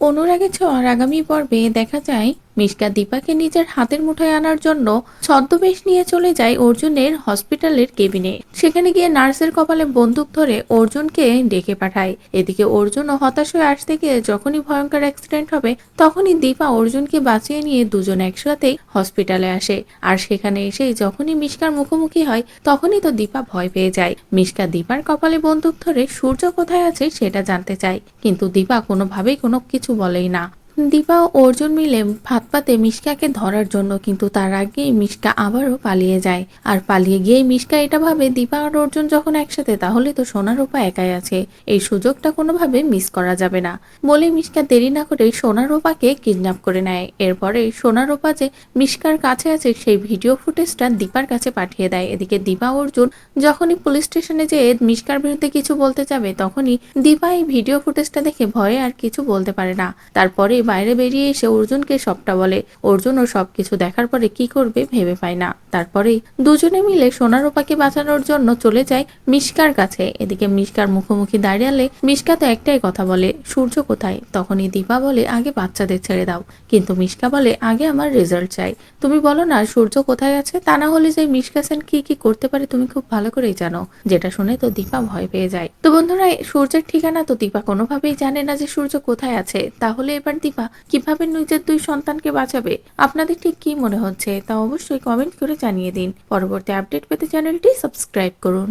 অনুরাগের ছোঁয়ার আগামী পর্বে দেখা যায় মিশকা দীপাকে নিজের হাতের মুঠোয় আনার জন্য ছদ্মবেশ নিয়ে চলে যায় অর্জুনের হসপিটালের কেবিনে। সেখানে গিয়ে নার্সের কপালে বন্দুক ধরে অর্জুনকে ডেকে পাঠায়। এদিকে অর্জুনও হতাশ হয়ে আসতে গিয়ে যখনই ভয়ঙ্কর অ্যাক্সিডেন্ট হবে, তখনই দীপা অর্জুনকে বাঁচিয়ে নিয়ে দুজন একসাথেই হসপিটালে আসে। আর সেখানে এসে যখনই মিশকার মুখোমুখি হয়, তখনই তো দীপা ভয় পেয়ে যায়। মিশকা দীপার কপালে বন্দুক ধরে সূর্য কোথায় আছে সেটা জানতে চায়। কিন্তু দীপা কোনোভাবেই কোনো কিছু বলেই না। দীপা ও অর্জুন মিলে ভাত পাতে মিশকাকে ধরার জন্য, কিন্তু তার আগেই মিশকা আবারও পালিয়ে যায়। আর পালিয়ে গিয়ে মিশকা এটা ভাবে, দীপা আর অর্জুন যখন একসাথে, তাহলে তো সোনারূপা একাই আছে। এই সুযোগটা কোনোভাবে মিস করা যাবে না। বলে মিশকা দেরি না করে সোনারূপাকে কিডন্যাপ করে নেয়। এরপরে সোনারূপা যে মিশকার কাছে আছে, সেই ভিডিও ফুটেজটা দীপার কাছে পাঠিয়ে দেয়। এদিকে দীপা অর্জুন যখনই পুলিশ স্টেশনে যেয়ে মিশকার বিরুদ্ধে কিছু বলতে যাবে, তখনই দীপা এই ভিডিও ফুটেজটা দেখে ভয়ে আর কিছু বলতে পারে না। তারপরে বাইরে বেরিয়ে এসে অর্জুনকে সবটা বলে। অর্জুনও সবকিছু দেখার পরে কি করবে ভেবে পায় না। তারপরেই দুজনে মিলে সোনারূপাকে বাঁচানোর জন্য চলে যায় মিশকার কাছে। এদিকে মিশকার মুখোমুখি দাঁড়িয়ালে মিশকা তো একটাই কথা বলে, সূর্য কোথায়? তখনই দীপা বলে, আগে বাচ্চাদের ছেড়ে দাও। কিন্তু মিশকা বলে, আগে আমার রেজাল্ট চাই। তুমি বলো না, সূর্য কোথায় আছে? তা না হলে যে মিশকা সেন কি কি করতে পারে তুমি খুব ভালো করেই জানো। যেটা শুনে তো দীপা ভয় পেয়ে যায়। তো বন্ধুরা, সূর্যের ঠিকানা তো দীপা কোনোভাবেই জানে না যে সূর্য কোথায় আছে। তাহলে এবার দীপা কীভাবে নিজের দুই সন্তানকে বাঁচাবে? আপনাদের ঠিক কি মনে হচ্ছে তা অবশ্যই কমেন্ট করে জানিয়ে দিন। পরবর্তী আপডেট পেতে চ্যানেলটি সাবস্ক্রাইব করুন।